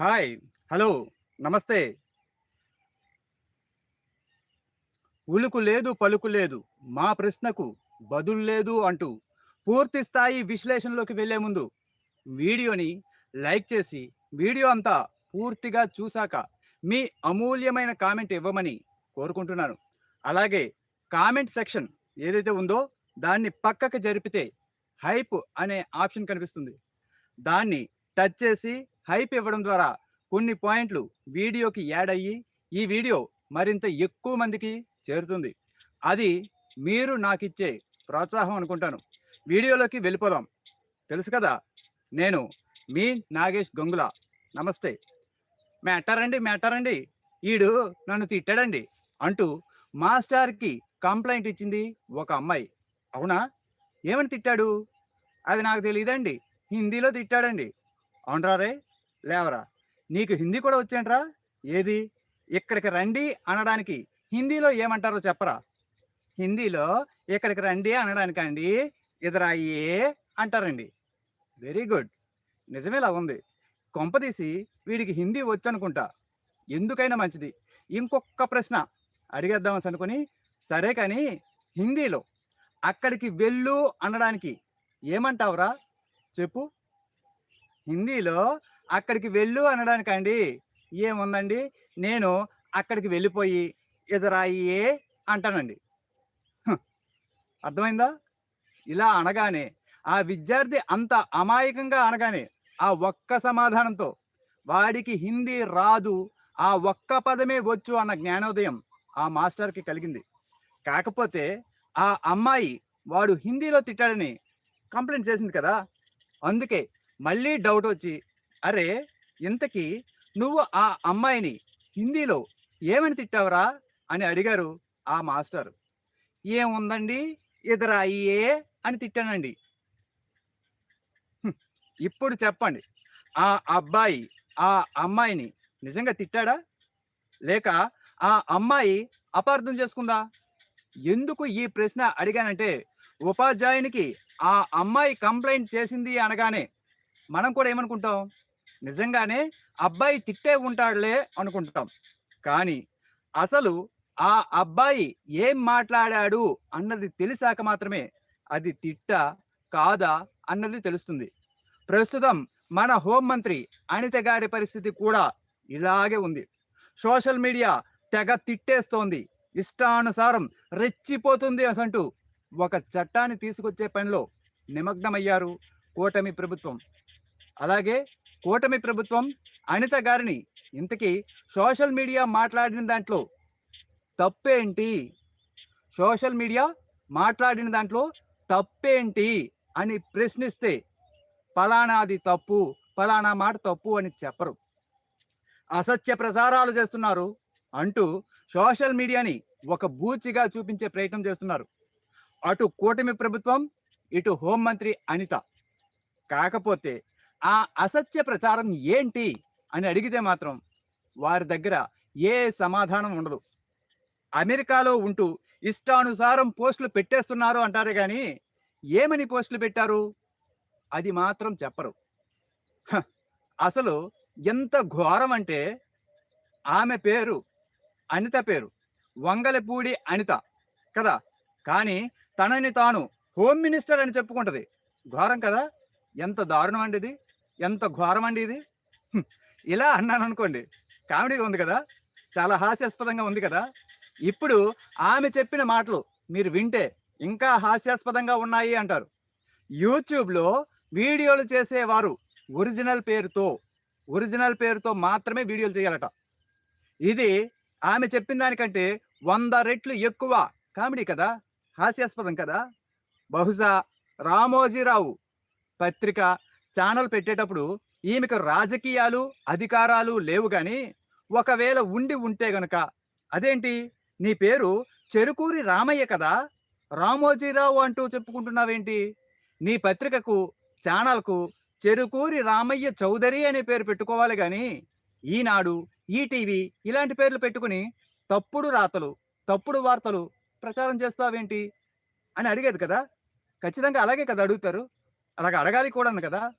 Hi hello నమస్తే. ఉలుకు లేదు పలుకు లేదు మా ప్రశ్నకు బదులు లేదు అంటూ పూర్తి స్థాయి విశ్లేషణలోకి వెళ్ళే ముందు వీడియోని లైక్ చేసి వీడియో అంతా పూర్తిగా చూశాక మీ అమూల్యమైన కామెంట్ ఇవ్వమని కోరుకుంటున్నాను. అలాగే కామెంట్ సెక్షన్ ఏదైతే ఉందో దాన్ని పక్కకు జరిపితే హైప్ అనే ఆప్షన్ కనిపిస్తుంది. దాన్ని టచ్ చేసి హైప్ ఇవ్వడం ద్వారా కొన్ని పాయింట్లు వీడియోకి యాడ్ అయ్యి ఈ వీడియో మరింత ఎక్కువ మందికి చేరుతుంది. అది మీరు నాకు ఇచ్చే ప్రోత్సాహం అనుకుంటాను. వీడియోలోకి వెళ్ళిపోదాం. తెలుసు కదా నేను మీ నాగేష్ గంగుల. నమస్తే. మేటారండి మేటారండి. ఈడు నన్ను తిట్టాడండి అంటూ మాస్టార్కి కంప్లైంట్ ఇచ్చింది ఒక అమ్మాయి. అవునా? ఏమని తిట్టాడు? అది నాకు తెలియదండి హిందీలో తిట్టాడండి. అవునరారే లేవరా. నీకు హిందీ కూడా వచ్చేంట్రా ఏది? ఇక్కడికి రండి అనడానికి. హిందీలో ఏమంటారో చెప్పరా? హిందీలో ఇక్కడికి రండి అనడానికండి ఇదరాయే అంటారండి. Very good. నిజమేలా ఉంది. కొంపదీసి వీడికి హిందీ వచ్చనుకుంటా. ఎందుకైనా మంచిది. ఇంకొక ప్రశ్న అడిగేద్దామని అనుకుని సరే కానీ హిందీలో అక్కడికి వెళ్ళు అనడానికి ఏమంటావురా? చెప్పు. హిందీలో అక్కడికి వెళ్ళు అనడానికండి. ఏముందండి? నేను అక్కడికి వెళ్ళిపోయి ఎదురాయే అంటానండి. అర్థమైందా? ఇలా అనగానే ఆ విద్యార్థి అంత అమాయకంగా అనగానే ఆ ఒక్క సమాధానంతో వాడికి హిందీ రాదు ఆ ఒక్క పదమే వచ్చు అన్న జ్ఞానోదయం ఆ మాస్టర్కి కలిగింది. కాకపోతే ఆ అమ్మాయి వాడు హిందీలో తిట్టాడని కంప్లైంట్ చేసింది కదా! అందుకే మళ్ళీ డౌట్ వచ్చి అరే ఇంతకీ నువ్వు ఆ అమ్మాయిని హిందీలో ఏమని తిట్టావురా? అని అడిగారు ఆ మాస్టర్. ఏముందండి? ఇద్దరు అయ్యే అని తిట్టానండి. ఇప్పుడు చెప్పండి. ఆ అబ్బాయి ఆ అమ్మాయిని నిజంగా తిట్టాడా? లేక ఆ అమ్మాయి అపార్థం చేసుకుందా? ఎందుకు ఈ ప్రశ్న అడిగానంటే ఉపాధ్యాయునికి ఆ అమ్మాయి కంప్లైంట్ చేసింది అనగానే మనం కూడా ఏమనుకుంటాం? నిజంగానే అబ్బాయి తిట్టే ఉంటాడులే అనుకుంటాం. కానీ అసలు ఆ అబ్బాయి ఏం మాట్లాడాడు అన్నది తెలిసాక మాత్రమే అది తిట్ట కాదా అన్నది తెలుస్తుంది. ప్రస్తుతం మన హోంమంత్రి అనిత గారి పరిస్థితి కూడా ఇలాగే ఉంది. సోషల్ మీడియా తెగ తిట్టేస్తోంది. ఇష్టానుసారం రెచ్చిపోతుంది అంటూ ఒక చట్టాన్ని తీసుకొచ్చే పనిలో నిమగ్నమయ్యారు కూటమి ప్రభుత్వం. అలాగే కూటమి ప్రభుత్వం అనిత గారిని ఇంతకీ సోషల్ మీడియా మాట్లాడిన దాంట్లో తప్పేంటి? సోషల్ మీడియా మాట్లాడిన దాంట్లో తప్పేంటి అని ప్రశ్నిస్తే ఫలానాది తప్పు ఫలానా మాట తప్పు అని చెప్పరు. అసత్య ప్రసారాలు చేస్తున్నారు అంటూ సోషల్ మీడియాని ఒక బూచిగా చూపించే ప్రయత్నం చేస్తున్నారు. అటు కూటమి ప్రభుత్వం ఇటు హోంమంత్రి అనిత. కాకపోతే ఆ అసత్య ప్రచారం ఏంటి అని అడిగితే మాత్రం వారి దగ్గర ఏ సమాధానం ఉండదు. అమెరికాలో ఉంటూ ఇష్టానుసారం పోస్టులు పెట్టేస్తున్నారు అంటారే కానీ ఏమని పోస్టులు పెట్టారు? అది మాత్రం చెప్పరు. అసలు ఎంత ఘోరం అంటే ఆమె పేరు అనిత పేరు. వంగలపూడి అనిత కదా? కానీ తనని తాను హోమ్ మినిస్టర్ అని చెప్పుకుంటది. ఘోరం కదా? ఎంత దారుణం అండి ఇది. ఎంత ఘోరం అండి ఇది ఇలా అన్నాను అనుకోండి కామెడీగా ఉంది కదా? చాలా హాస్యాస్పదంగా ఉంది కదా? ఇప్పుడు ఆమె చెప్పిన మాటలు మీరు వింటే ఇంకా హాస్యాస్పదంగా ఉన్నాయి అంటారు. యూట్యూబ్లో వీడియోలు చేసేవారు ఒరిజినల్ పేరుతో ఒరిజినల్ పేరుతో మాత్రమే వీడియోలు చేయాలట. ఇది ఆమె చెప్పిన దానికంటే వంద రెట్లు ఎక్కువ కామెడీ కదా? హాస్యాస్పదం కదా? బహుశా రామోజీరావు పత్రిక ఛానల్ పెట్టేటప్పుడు ఈమెకు రాజకీయాలు అధికారాలు లేవు కానీ ఒకవేళ ఉండి ఉంటే గనక. అదేంటి? నీ పేరు చెరుకూరి రామయ్య కదా? రామోజీరావు అంటూ చెప్పుకుంటున్నావేంటి? నీ పత్రికకు ఛానల్కు చెరుకూరి రామయ్య చౌదరి అనే పేరు పెట్టుకోవాలి కానీ ఈనాడు ఈటీవీ ఇలాంటి పేర్లు పెట్టుకుని తప్పుడు రాతలు తప్పుడు వార్తలు ప్రచారం చేస్తావేంటి? అని అడిగేది కదా. ఖచ్చితంగా అలాగే కదా అడుగుతారు. అలాగ అడగాలి కూడాను కదా.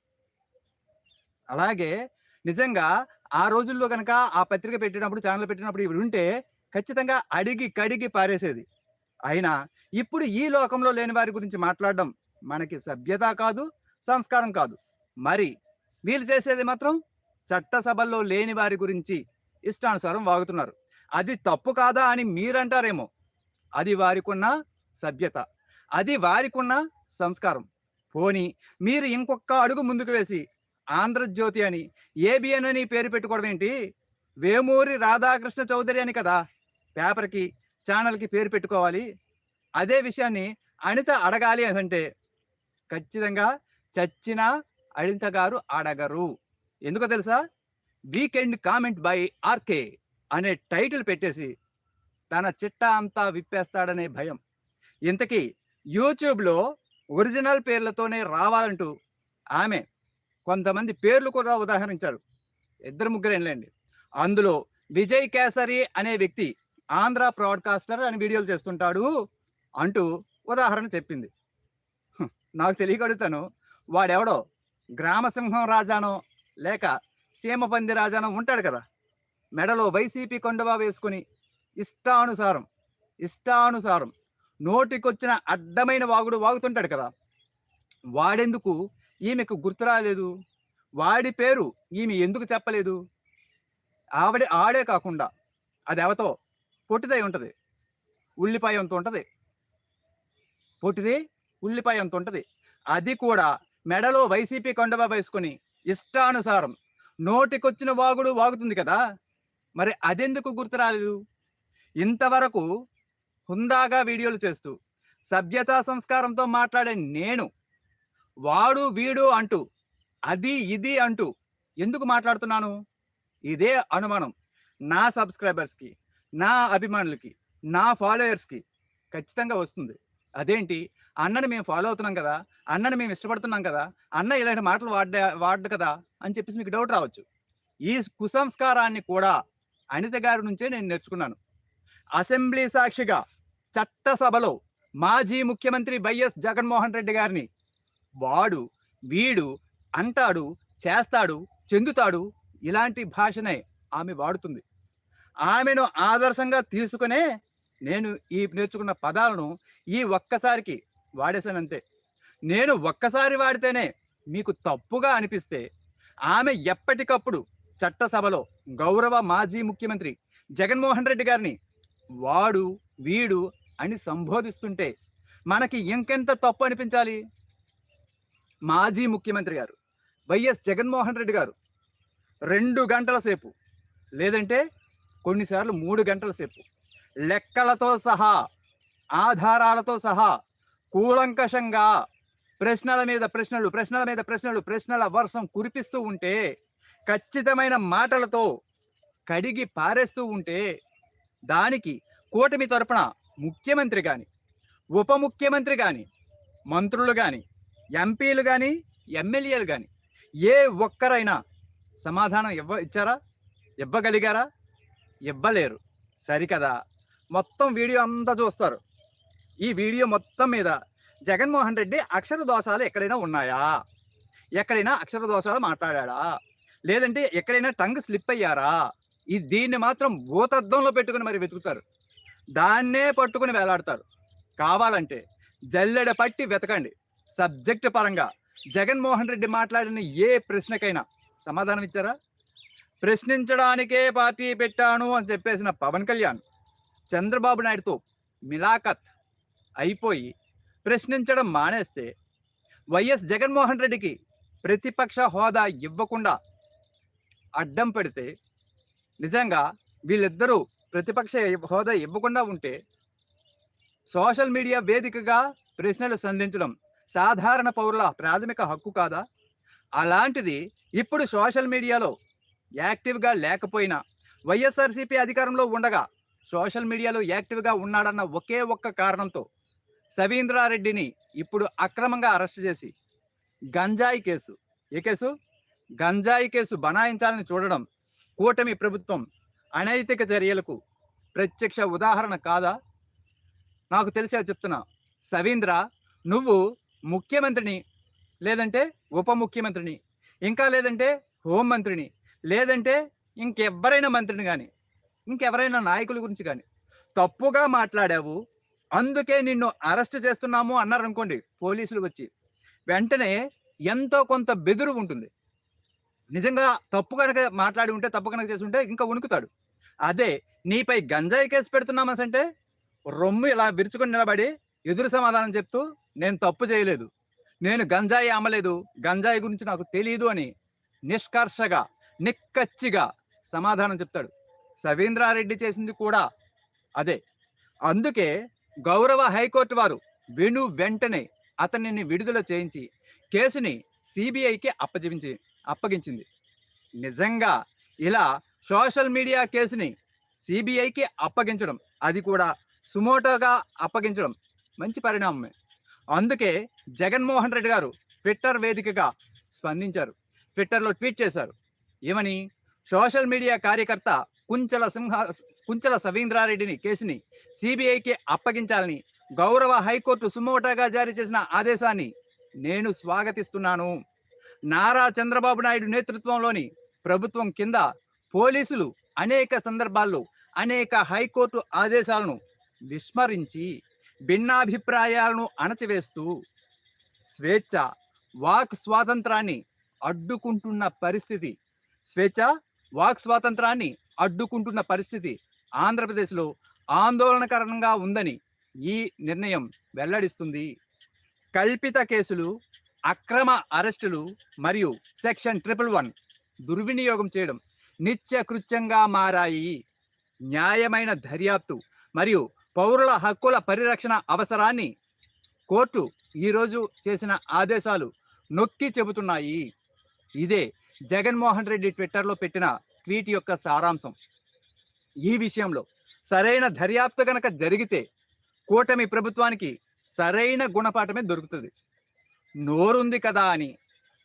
అలాగే నిజంగా ఆ రోజుల్లో కనుక ఆ పత్రిక పెట్టినప్పుడు, ఛానల్ పెట్టినప్పుడు ఇవి ఉంటే ఖచ్చితంగా అడిగి, కడిగి పారేసేది. అయినా ఇప్పుడు ఈ లోకంలో లేని వారి గురించి మాట్లాడడం మనకి సభ్యత కాదు, సంస్కారం కాదు. మరి వీళ్ళు చేసేది మాత్రం చట్టసభల్లో లేని వారి గురించి ఇష్టానుసారం వాగుతున్నారు. అది తప్పు కాదా అని మీరంటారేమో. అది వారికున్న సభ్యత. అది వారికున్న సంస్కారం. పోనీ మీరు ఇంకొక అడుగు ముందుకు వేసి ఆంధ్రజ్యోతి అని, ఏబిఎన్ అని పేరు పెట్టుకోవడం ఏంటి? వేమూరి రాధాకృష్ణ చౌదరి అని కదా పేపర్‌కి, ఛానల్కి పేరు పెట్టుకోవాలి. అదే విషయాన్ని అనిత అడగాలి అంటే ఖచ్చితంగా చచ్చిన అనిత గారు అడగరు. ఎందుకో తెలుసా? వీకెండ్ కామెంట్ బై ఆర్‌కే అనే టైటిల్ పెట్టేసి తన చిట్టా అంతా విప్పేస్తాడనే భయం. ఇంతకీ యూట్యూబ్‌లో ఒరిజినల్ పేర్లతోనే రావాలంటూ ఆమె కొంతమంది పేర్లు కూడా ఉదాహరించారు. ఇద్దరు ముగ్గురేంలేండి అందులో విజయ్ కేసరి అనే వ్యక్తి ఆంధ్ర బ్రాడ్‌కాస్టర్ అని వీడియోలు చేస్తుంటాడు అంటూ ఉదాహరణ చెప్పింది. నాకు తెలియక అడుగుతాను. వాడెవడో గ్రామసింహం రాజానో, లేక సీమపంది రాజానో ఉంటాడు కదా! మెడలో వైసీపీ కొండవా వేసుకుని ఇష్టానుసారం, ఇష్టానుసారం నోటికొచ్చిన అడ్డమైన వాగుడు వాగుతుంటాడు కదా! వాడెందుకు ఈమెకు గుర్తు రాలేదు? వాడి పేరు ఈమె ఎందుకు చెప్పలేదు? ఆవిడ ఆడే కాకుండా అది ఎవతో పొట్టిదై ఉంటుంది ఉల్లిపాయ అంత ఉంటుంది పొట్టిది, ఉల్లిపాయ అంత ఉంటుంది అది కూడా మెడలో వైసీపీ కొండబా వేసుకొని ఇష్టానుసారం నోటికొచ్చిన వాగుడు వాగుతుంది కదా! మరి అదెందుకు గుర్తు రాలేదు? ఇంతవరకు హుందాగా వీడియోలు చేస్తూ, సభ్యతా సంస్కారంతో మాట్లాడే నేను, వాడు, వీడు అంటూ, అది, ఇది అంటూ ఎందుకు మాట్లాడుతున్నాను? ఇదే అనుమానం నా సబ్‌స్క్రైబర్స్‌కి, నా అభిమానులకి, నా ఫాలోయర్స్‌కి ఖచ్చితంగా వస్తుంది. అదేంటి అన్నని మేము ఫాలో అవుతున్నాం కదా! అన్నని మేము ఇష్టపడుతున్నాం కదా! అన్న ఇలాంటి మాటలు వాడ్డా వాడు కదా! అని చెప్పేసి మీకు డౌట్ రావచ్చు. ఈ కుసంస్కారాన్ని కూడా అనిత గారి నుంచే నేను నేర్చుకున్నాను. అసెంబ్లీ సాక్షిగా చట్టసభలో మాజీ ముఖ్యమంత్రి వైఎస్ జగన్మోహన్ రెడ్డి గారిని వాడు, వీడు అంటాడు, చేస్తాడు, చెందుతాడు ఇలాంటి భాషనే ఆమె వాడుతుంది. ఆమెను ఆదర్శంగా తీసుకునే నేను ఈ నేర్చుకున్న పదాలను ఈ ఒక్కసారికి వాడేశానంతే నేను ఒక్కసారి వాడితేనే మీకు తప్పుగా అనిపిస్తే ఆమె ఎప్పటికప్పుడు చట్టసభలో గౌరవ మాజీ ముఖ్యమంత్రి జగన్మోహన్ రెడ్డి గారిని వాడు, వీడు అని సంబోధిస్తుంటే మనకి ఇంకెంత తప్పు అనిపించాలి? మాజీ ముఖ్యమంత్రి గారు వైఎస్ జగన్మోహన్ రెడ్డి గారు రెండు గంటల సేపు లేదంటే కొన్నిసార్లు మూడు గంటల సేపు లెక్కలతో సహా, ఆధారాలతో సహా కూలంకషంగా ప్రశ్నల మీద ప్రశ్నలు, ప్రశ్నల మీద ప్రశ్నలు, ప్రశ్నల వర్షం కురిపిస్తూ ఉంటే, ఖచ్చితమైన మాటలతో కడిగి పారేస్తూ ఉంటే, దానికి కూటమి తరపున ముఖ్యమంత్రి కానీ ఉప ముఖ్యమంత్రి కానీ మంత్రులు కానీ ఎంపీలు కానీ ఎమ్మెల్యేలు కానీ ఏ ఒక్కరైనా సమాధానం ఇవ్వ ఇచ్చారా? ఇవ్వగలిగారా? ఇవ్వలేరు. సరికదా! మొత్తం వీడియో అంతా చూస్తారు. ఈ వీడియో మొత్తం మీద జగన్మోహన్ రెడ్డి అక్షర దోషాలు ఎక్కడైనా ఉన్నాయా? ఎక్కడైనా అక్షర దోషాలు మాట్లాడాడా? లేదంటే ఎక్కడైనా టంగ్ స్లిప్ అయ్యారా? ఈ దీన్ని మాత్రం భూతద్దంలో పెట్టుకుని మరి వెతుకుతారు. దాన్నే పట్టుకుని వేలాడతారు. కావాలంటే జల్లెడ పట్టి వెతకండి. సబ్జెక్ట్ పరంగా జగన్మోహన్ రెడ్డి మాట్లాడిన ఏ ప్రశ్నకైనా సమాధానం ఇచ్చారా? ప్రశ్నించడానికే పార్టీ పెట్టాను అని చెప్పేసిన పవన్ కళ్యాణ్, చంద్రబాబు నాయుడుతో మిలాఖత్ అయిపోయి ప్రశ్నించడం మానేస్తే, వైఎస్ జగన్మోహన్ రెడ్డికి ప్రతిపక్ష హోదా ఇవ్వకుండా అడ్డం పెడితే, నిజంగా వీళ్ళిద్దరూ ప్రతిపక్ష హోదా ఇవ్వకుండా ఉంటే, సోషల్ మీడియా వేదికగా ప్రశ్నలు సంధించడం సాధారణ పౌరుల ప్రాథమిక హక్కు కాదా? అలాంటిది ఇప్పుడు సోషల్ మీడియాలో యాక్టివ్‌గా లేకపోయినా, వైఎస్ఆర్‌సీపీ అధికారంలో ఉండగా సోషల్ మీడియాలో యాక్టివ్‌గా ఉన్నాడన్న ఒకే ఒక్క కారణంతో సవీంద్రారెడ్డిని ఇప్పుడు అక్రమంగా అరెస్ట్ చేసి గంజాయి కేసు ఏ కేసు? గంజాయి కేసు బనాయించాలని చూడడం కూటమి ప్రభుత్వం అనైతిక చర్యలకు ప్రత్యక్ష ఉదాహరణ కాదా? నాకు తెలిసే చెప్తున్నా. సవీంద్ర నువ్వు ముఖ్యమంత్రిని, లేదంటే ఉప ముఖ్యమంత్రిని, ఇంకా లేదంటే హోంమంత్రిని, లేదంటే ఇంకెవరైనా మంత్రిని కానీ ఇంకెవరైనా నాయకుల గురించి కానీ తప్పుగా మాట్లాడావు. అందుకే నిన్ను అరెస్ట్ చేస్తున్నాము అన్నారనుకోండి పోలీసులు వచ్చి. వెంటనే ఎంతో కొంత బెదురు ఉంటుంది. నిజంగా తప్పు కనుక మాట్లాడి ఉంటే తప్పు కనుక చేసి ఉంటే ఇంకా వణుకుతాడు. అదే నీపై గంజాయి కేసు పెడుతున్నామసంటే రొమ్ము ఇలా విరుచుకొని నిలబడి ఎదురు సమాధానం చెప్తూ నేను తప్పు చేయలేదు. నేను గంజాయి అమ్మలేదు. గంజాయి గురించి నాకు తెలియదు అని నిష్కర్షగా నిక్కచ్చిగా సమాధానం చెప్తాడు. సవీంద్రారెడ్డి చేసింది కూడా అదే. అందుకే గౌరవ హైకోర్టు వారు విను వెంటనే అతనిని విడుదల చేయించి కేసుని సిబిఐకి అప్పగించి అప్పగించింది. నిజంగా ఇలా సోషల్ మీడియా కేసుని సిబిఐకి అప్పగించడం అది కూడా సుమోటోగా అప్పగించడం మంచి పరిణామమే. అందుకే జగన్మోహన్ రెడ్డి గారు ట్విట్టర్ వేదికగా స్పందించారు. ట్విట్టర్లో ట్వీట్ చేశారు. ఏమని? సోషల్ మీడియా కార్యకర్త కుంచల సింహ కుంచల సవీంద్రారెడ్డిని కేసుని సిబిఐకి అప్పగించాలని గౌరవ హైకోర్టు సుమోటాగా జారీ చేసిన ఆదేశాన్ని నేను స్వాగతిస్తున్నాను. నారా చంద్రబాబు నాయుడు నేతృత్వంలోని ప్రభుత్వం కింద పోలీసులు అనేక సందర్భాల్లో అనేక హైకోర్టు ఆదేశాలను విస్మరించి భిన్నాభిప్రాయాలను అణచివేస్తూ స్వేచ్ఛ వాక్ స్వాతంత్రాన్ని అడ్డుకుంటున్న పరిస్థితి. స్వేచ్ఛ వాక్ స్వాతంత్రాన్ని అడ్డుకుంటున్న పరిస్థితి ఆంధ్రప్రదేశ్లో ఆందోళనకరంగా ఉందని ఈ నిర్ణయం వెల్లడిస్తుంది. కల్పిత కేసులు అక్రమ అరెస్టులు మరియు సెక్షన్ ట్రిపుల్ వన్ దుర్వినియోగం చేయడం నిత్యకృత్యంగా మారాయి. న్యాయమైన దర్యాప్తు మరియు పౌరుల హక్కుల పరిరక్షణ అవసరాన్ని కోర్టు ఈరోజు చేసిన ఆదేశాలు నొక్కి చెబుతున్నాయి. ఇదే జగన్మోహన్ రెడ్డి ట్విట్టర్లో పెట్టిన ట్వీట్ యొక్క సారాంశం. ఈ విషయంలో సరైన దర్యాప్తు గనక జరిగితే కూటమి ప్రభుత్వానికి సరైన గుణపాఠమే దొరుకుతుంది. నోరుంది కదా అని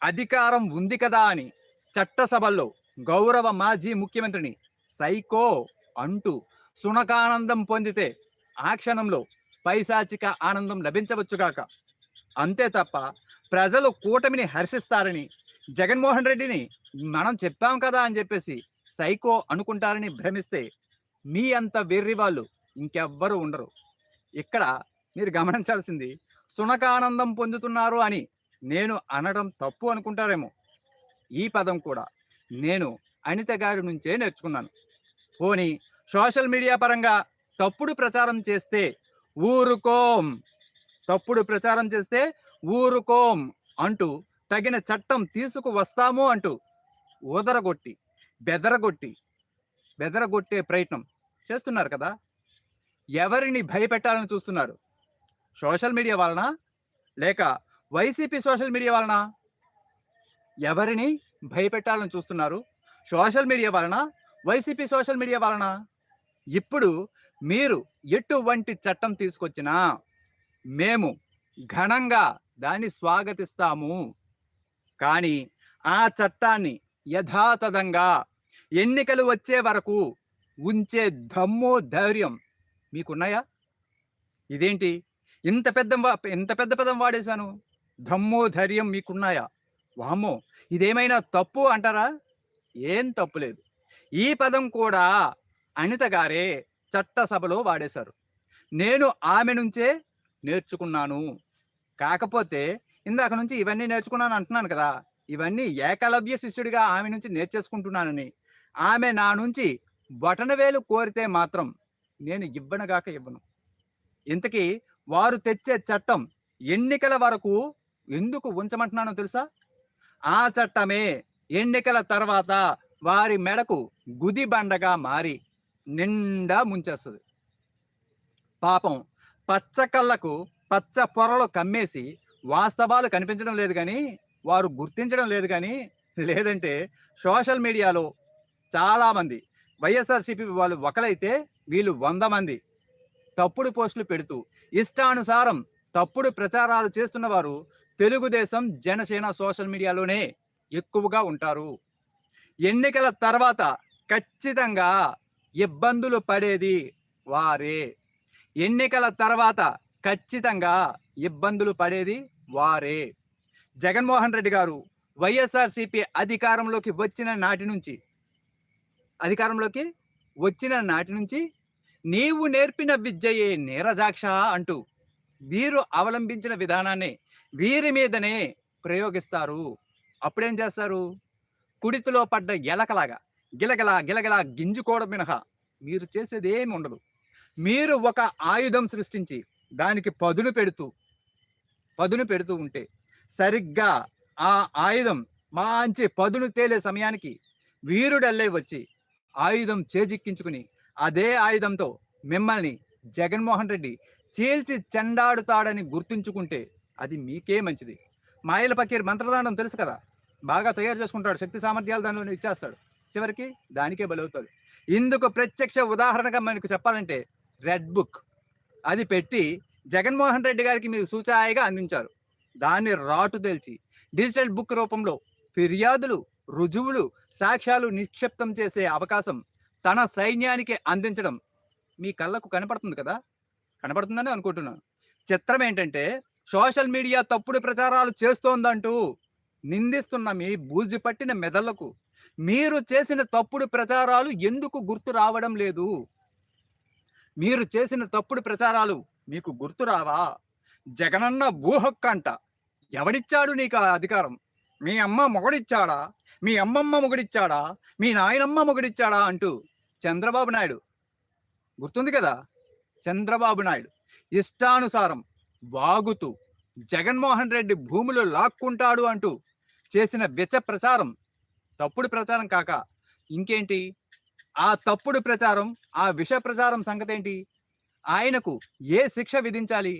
అధికారం ఉంది కదా అని చట్టసభల్లో గౌరవ మాజీ ముఖ్యమంత్రిని సైకో అంటూ సునకానందం పొందితే ఆ క్షణంలో పైశాచిక ఆనందం లభించవచ్చుగాక అంతే తప్ప ప్రజలు కూటమిని హర్షిస్తారని జగన్మోహన్ రెడ్డిని మనం చెప్పాం కదా అని చెప్పేసి సైకో అనుకుంటారని భ్రమిస్తే మీ అంత వెర్రి వాళ్ళు ఇంకెవ్వరూ ఉండరు. ఇక్కడ మీరు గమనించాల్సింది సునకానందం పొందుతున్నారు అని నేను అనడం తప్పు అనుకుంటారేమో. ఈ పదం కూడా నేను అనిత గారి నుంచే నేర్చుకున్నాను. పోనీ సోషల్ మీడియా పరంగా తప్పుడు ప్రచారం చేస్తే ఊరుకోం. తప్పుడు ప్రచారం చేస్తే ఊరుకోం అంటూ తగిన చట్టం తీసుకువస్తాము అంటూ ఊదరగొట్టి బెదరగొట్టి బెదరగొట్టే ప్రయత్నం చేస్తున్నారు కదా. ఎవరిని భయపెట్టాలని చూస్తున్నారు? సోషల్ మీడియా వలన లేక వైసీపీ సోషల్ మీడియా వలన ఎవరిని భయపెట్టాలని చూస్తున్నారు? సోషల్ మీడియా వలన వైసీపీ సోషల్ మీడియా వలన ఇప్పుడు మీరు ఎటువంటి చట్టం తీసుకొచ్చినా మేము ఘనంగా దాన్ని స్వాగతిస్తాము. కానీ ఆ చట్టాన్ని యథాతథంగా ఎన్నికలు వచ్చే వరకు ఉంచే దమ్ము ధైర్యం మీకున్నాయా? ఇదేంటి? ఇంత పెద్ద వా- ఇంత పెద్ద పదం వాడేశాను. దమ్ము ధైర్యం మీకున్నాయా? వామ్మో ఇదేమైనా తప్పు అంటారా? ఏం తప్పు లేదు. ఈ పదం కూడా అనిత గారే చట్టసభలో వాడేశారు. నేను ఆమె నుంచే నేర్చుకున్నాను. కాకపోతే ఇందాక నుంచి ఇవన్నీ నేర్చుకున్నాను అంటున్నాను కదా ఇవన్నీ ఏకలవ్య శిష్యుడిగా ఆమె నుంచి నేర్చేసుకుంటున్నానని. ఆమె నా నుంచి బొటనవేలు కోరితే మాత్రం నేను ఇవ్వనుగాక ఇవ్వను. ఇంతకీ వారు తెచ్చే చట్టం ఎన్నికల వరకు ఎందుకు ఉంచమంటున్నానో తెలుసా? ఆ చట్టమే ఎన్నికల తర్వాత వారి మెడకు గుది బండగా మారి నిండా ముంచేస్తుంది. పాపం పచ్చ కళ్ళకు పచ్చ పొరలు కమ్మేసి వాస్తవాలు కనిపించడం లేదు కానీ వారు గుర్తించడం లేదు కానీ లేదంటే సోషల్ మీడియాలో చాలామంది వైఎస్ఆర్సీపీ వాళ్ళు ఒకలైతే వీళ్ళు వంద మంది తప్పుడు పోస్టులు పెడుతూ ఇష్టానుసారం తప్పుడు ప్రచారాలు చేస్తున్న వారు తెలుగుదేశం జనసేన సోషల్ మీడియాలోనే ఎక్కువగా ఉంటారు. ఎన్నికల తర్వాత ఖచ్చితంగా ఇబ్బందులు పడేది వారే. ఎన్నికల తర్వాత ఖచ్చితంగా ఇబ్బందులు పడేది వారే. జగన్మోహన్ రెడ్డి గారు వైఎస్ఆర్సీపీ అధికారంలోకి వచ్చిన నాటి నుంచి అధికారంలోకి వచ్చిన నాటి నుంచి నీవు నేర్పిన విద్యయే నీరజాక్ష అంటూ వీరు అవలంబించిన విధానాన్ని వీరి మీదనే ప్రయోగిస్తారు. అప్పుడేం చేస్తారు? కుడితిలో పడ్డ ఎలకలాగా గిలగల గిలగల గింజుకోవడం మినహా. మీరు చేసేది ఏమి ఉండదు. మీరు ఒక ఆయుధం సృష్టించి దానికి పదును పెడుతూ పదును పెడుతూ ఉంటే సరిగ్గా ఆ ఆయుధం మంచి పదును తేలే సమయానికి వీరుడల్లే వచ్చి ఆయుధం చేజిక్కించుకుని అదే ఆయుధంతో మిమ్మల్ని జగన్మోహన్ రెడ్డి చీల్చి చెండాడుతాడని గుర్తుంచుకుంటే అది మీకే మంచిది. మాయల పకీర్ మంత్రదాండం తెలుసు కదా? బాగా తయారు చేసుకుంటాడు. శక్తి సామర్థ్యాలు దానిలో ఇచ్చేస్తాడు. చివరికి దానికే బలవుతాడు. ఇందుకు ప్రత్యక్ష ఉదాహరణగా మనకు చెప్పాలంటే రెడ్ బుక్. అది పెట్టి జగన్మోహన్ రెడ్డి గారికి మీరు సూచాయిగా అందించారు. దాన్ని రాటు తెలిసి డిజిటల్ బుక్ రూపంలో ఫిర్యాదులు రుజువులు సాక్ష్యాలు నిక్షిప్తం చేసే అవకాశం తన సైన్యానికి అందించడం మీ కళ్ళకు కనపడుతుంది కదా? కనపడుతుందని అనుకుంటున్నాను. చిత్రం ఏంటంటే సోషల్ మీడియా తప్పుడు ప్రచారాలు చేస్తోందంటూ నిందిస్తున్న మీ బూజి పట్టిన మెదళ్ళకు మీరు చేసిన తప్పుడు ప్రచారాలు ఎందుకు గుర్తు రావడం లేదు? మీరు చేసిన తప్పుడు ప్రచారాలు మీకు గుర్తు రావా? జగనన్న భూహక్కు అంట. ఎవడిచ్చాడు నీకు ఆ అధికారం? మీ అమ్మ మొగడిచ్చాడా? మీ అమ్మమ్మ మొగడిచ్చాడా? మీ నాయనమ్మ మొగడిచ్చాడా అంటూ చంద్రబాబు నాయుడు. గుర్తుంది కదా? చంద్రబాబు నాయుడు. ఇష్టానుసారం వాగుతూ జగన్మోహన్ రెడ్డి భూములు లాక్కుంటాడు అంటూ చేసిన విచ ప్రచారం తప్పుడు ప్రచారం కాక ఇంకేంటి? ఆ తప్పుడు ప్రచారం ఆ విష ప్రచారం సంగతి ఏంటి ఆయనకు ఏ శిక్ష విధించాలి?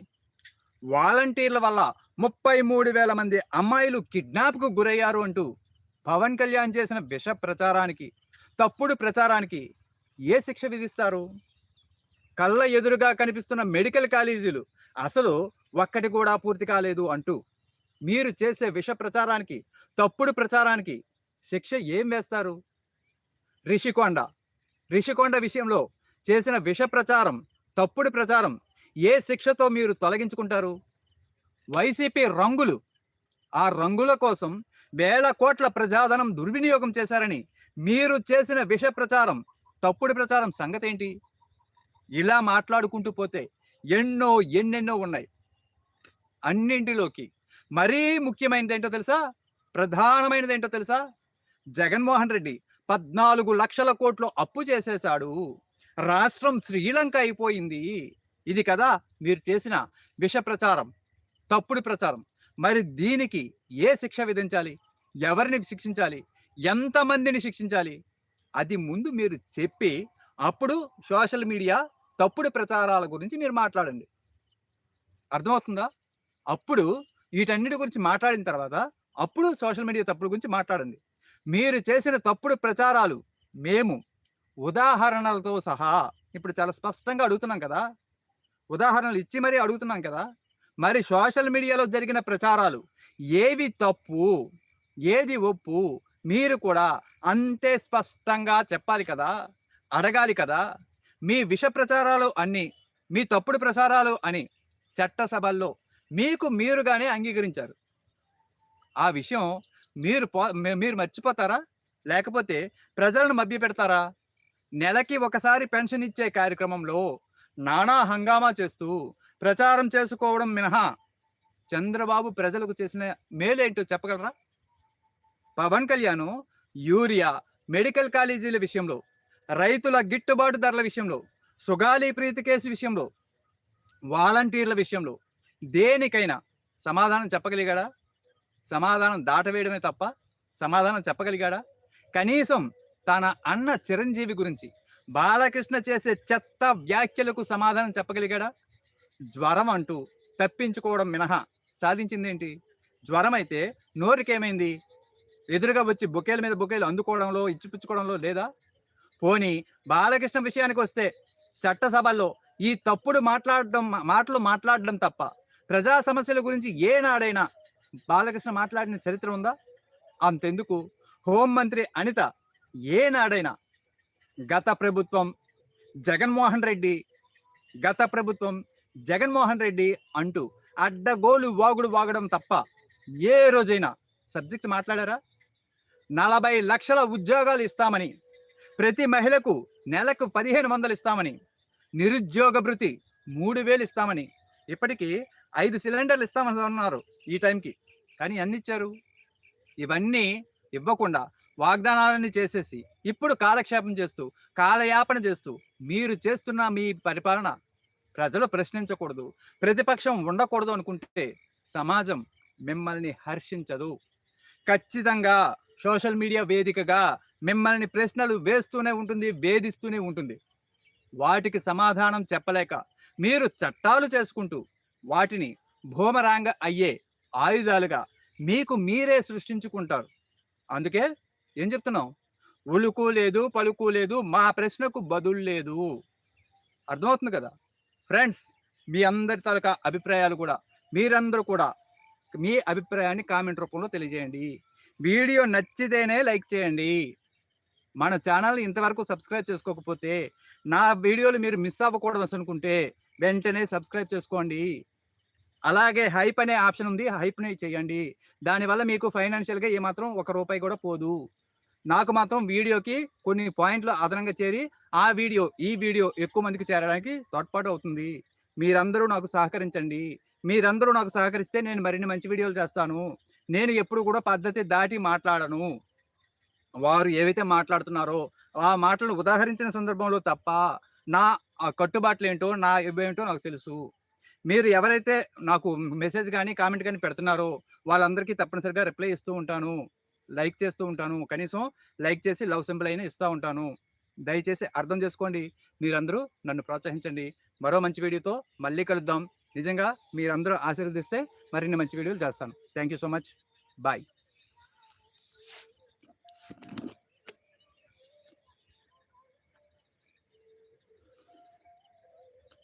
వాలంటీర్ల వల్ల ముప్పై మూడు వేల మంది అమ్మాయిలు కిడ్నాప్కు గురయ్యారు అంటూ పవన్ కళ్యాణ్ చేసిన విష ప్రచారానికి తప్పుడు ప్రచారానికి ఏ శిక్ష విధిస్తారు? కళ్ళ ఎదురుగా కనిపిస్తున్న మెడికల్ కాలేజీలు అసలు ఒక్కటి కూడా పూర్తి కాలేదు అంటూ మీరు చేసే విష ప్రచారానికి తప్పుడు ప్రచారానికి శిక్ష ఏం వేస్తారు? రిషికొండ. రిషికొండ విషయంలో చేసిన విష ప్రచారం తప్పుడు ప్రచారం ఏ శిక్షతో మీరు తొలగించుకుంటారు? వైసీపీ రంగులు. ఆ రంగుల కోసం వేల కోట్ల ప్రజాధనం దుర్వినియోగం చేశారని మీరు చేసిన విష ప్రచారం తప్పుడు ప్రచారం సంగతి ఏంటి ఇలా మాట్లాడుకుంటూ పోతే ఎన్నో ఎన్నెన్నో ఉన్నాయి. అన్నింటిలోకి మరీ ముఖ్యమైనది ఏంటో తెలుసా? ప్రధానమైనది ఏంటో తెలుసా? జగన్మోహన్ రెడ్డి పద్నాలుగు లక్షల కోట్లు అప్పు చేసేశాడు. రాష్ట్రం శ్రీలంక అయిపోయింది. ఇది కదా మీరు చేసిన విష ప్రచారం తప్పుడు ప్రచారం. మరి దీనికి ఏ శిక్ష విధించాలి? ఎవరిని శిక్షించాలి? ఎంతమందిని శిక్షించాలి? అది ముందు మీరు చెప్పి అప్పుడు సోషల్ మీడియా తప్పుడు ప్రచారాల గురించి మీరు మాట్లాడండి. అర్థమవుతుందా? అప్పుడు వీటన్నిటి గురించి మాట్లాడిన తర్వాత అప్పుడు సోషల్ మీడియా తప్పుడు గురించి మాట్లాడండి. మీరు చేసిన తప్పుడు ప్రచారాలు మేము ఉదాహరణలతో సహా ఇప్పుడు చాలా స్పష్టంగా అడుగుతున్నాం కదా. ఉదాహరణలు ఇచ్చి మరీ అడుగుతున్నాం కదా. మరి సోషల్ మీడియాలో జరిగిన ప్రచారాలు ఏవి తప్పు ఏది ఒప్పు మీరు కూడా అంతే స్పష్టంగా చెప్పాలి కదా అడగాలి కదా. మీ విష ప్రచారాలు అన్ని మీ తప్పుడు ప్రచారాలు అని చట్టసభల్లో మీకు మీరుగానే అంగీకరించారు. ఆ విషయం మీరు పో మీరు మర్చిపోతారా? లేకపోతే ప్రజలను మభ్య పెడతారా నెలకి ఒకసారి పెన్షన్ ఇచ్చే కార్యక్రమంలో నానా హంగామా చేస్తూ ప్రచారం చేసుకోవడం మినహా చంద్రబాబు ప్రజలకు చేసిన మేలేంటో చెప్పగలరా? పవన్ కళ్యాణ్ యూరియా మెడికల్ కాలేజీల విషయంలో రైతుల గిట్టుబాటు ధరల విషయంలో సుగాలి ప్రీతి కేసు విషయంలో వాలంటీర్ల విషయంలో దేనికైనా సమాధానం చెప్పగలిగాడా? సమాధానం దాటవేయడమే తప్ప సమాధానం చెప్పగలిగాడా? కనీసం తన అన్న చిరంజీవి గురించి బాలకృష్ణ చేసే చెత్త వ్యాఖ్యలకు సమాధానం చెప్పగలిగాడా? జ్వరం అంటూ తప్పించుకోవడం మినహా సాధించిందేంటి? జ్వరం అయితే నోరుకేమైంది? ఎదురుగా వచ్చి బొకేల మీద బొకేలు అందుకోవడంలో ఇచ్చిపుచ్చుకోవడంలో లేదా? పోనీ బాలకృష్ణ విషయానికి వస్తే చట్టసభల్లో ఈ తప్పుడు మాట్లాడడం మాటలు మాట్లాడడం తప్ప ప్రజా సమస్యల గురించి ఏనాడైనా బాలకృష్ణ మాట్లాడిన చరిత్ర ఉందా? అంతెందుకు. హోంమంత్రి అనిత ఏనాడైనా గత ప్రభుత్వం జగన్మోహన్ రెడ్డి గత ప్రభుత్వం జగన్మోహన్ రెడ్డి అంటూ అడ్డగోలు వాగుడు వాగడం తప్ప ఏ రోజైనా సబ్జెక్ట్ మాట్లాడారా? నలభై లక్షల ఉద్యోగాలు ఇస్తామని ప్రతి మహిళకు నెలకు పదిహేను వందలు ఇస్తామని నిరుద్యోగ భృతి మూడు వేలు ఇస్తామని ఇప్పటికీ ఐదు సిలిండర్లు ఇస్తామని అన్నారు ఈ టైంకి. కానీ అన్ని ఇచ్చారు ఇవన్నీ ఇవ్వకుండా వాగ్దానాలన్నీ చేసేసి ఇప్పుడు కాలక్షేపం చేస్తూ కాలయాపన చేస్తూ మీరు చేస్తున్న మీ పరిపాలన ప్రజలు ప్రశ్నించకూడదు ప్రతిపక్షం ఉండకూడదు అనుకుంటే సమాజం మిమ్మల్ని హర్షించదు. ఖచ్చితంగా సోషల్ మీడియా వేదికగా మిమ్మల్ని ప్రశ్నలు వేస్తూనే ఉంటుంది వేధిస్తూనే ఉంటుంది. వాటికి సమాధానం చెప్పలేక మీరు చట్టాలు చేసుకుంటూ వాటిని భూమరాంగ అయ్యే ఆయుధాలుగా మీకు మీరే సృష్టించుకుంటారు. అందుకే ఏం చెప్తున్నాం ఉలుకు లేదు పలుకు లేదు మా ప్రశ్నకు బదులు లేదు. అర్థమవుతుంది కదా? ఫ్రెండ్స్ మీ అందరి తాలూకా అభిప్రాయాలు కూడా మీరందరూ కూడా మీ అభిప్రాయాన్ని కామెంట్ రూపంలో తెలియజేయండి. వీడియో నచ్చితేనే లైక్ చేయండి. మన ఛానల్ ఇంతవరకు సబ్స్క్రైబ్ చేసుకోకపోతే నా వీడియోలు మీరు మిస్ అవ్వకూడదు అనుకుంటే వెంటనే సబ్స్క్రైబ్ చేసుకోండి. అలాగే హైప్ అనే ఆప్షన్ ఉంది. హైప్ని చేయండి. దానివల్ల మీకు ఫైనాన్షియల్గా ఏమాత్రం ఒక రూపాయి కూడా పోదు. నాకు మాత్రం వీడియోకి కొన్ని పాయింట్లు అదనంగా చేరి ఆ వీడియో ఈ వీడియో ఎక్కువ మందికి చేరడానికి తోడ్పాటు అవుతుంది. మీరందరూ నాకు సహకరించండి. మీరందరూ నాకు సహకరిస్తే నేను మరిన్ని మంచి వీడియోలు చేస్తాను. నేను ఎప్పుడు కూడా పద్ధతి దాటి మాట్లాడను. వారు ఏవైతే మాట్లాడుతున్నారో ఆ మాటలను ఉదాహరించిన సందర్భంలో తప్ప నా ఆ కట్టుబాట్లు ఏంటో నా ఇవేంటో నాకు తెలుసు. మీరు ఎవరైతే నాకు మెసేజ్ కానీ కామెంట్ కానీ పెడుతున్నారో వాళ్ళందరికీ తప్పనిసరిగా రిప్లై ఇస్తూ ఉంటాను. లైక్ చేస్తూ ఉంటాను. కనీసం లైక్ చేసి లవ్ సింబల్ అయినా ఇస్తూ ఉంటాను. దయచేసి అర్థం చేసుకోండి. మీరందరూ నన్ను ప్రోత్సహించండి. మరో మంచి వీడియోతో మళ్ళీ కలుద్దాం. నిజంగా మీరందరూ ఆశీర్వదిస్తే మరిన్ని మంచి వీడియోలు చేస్తాను. Thank you so much. Bye.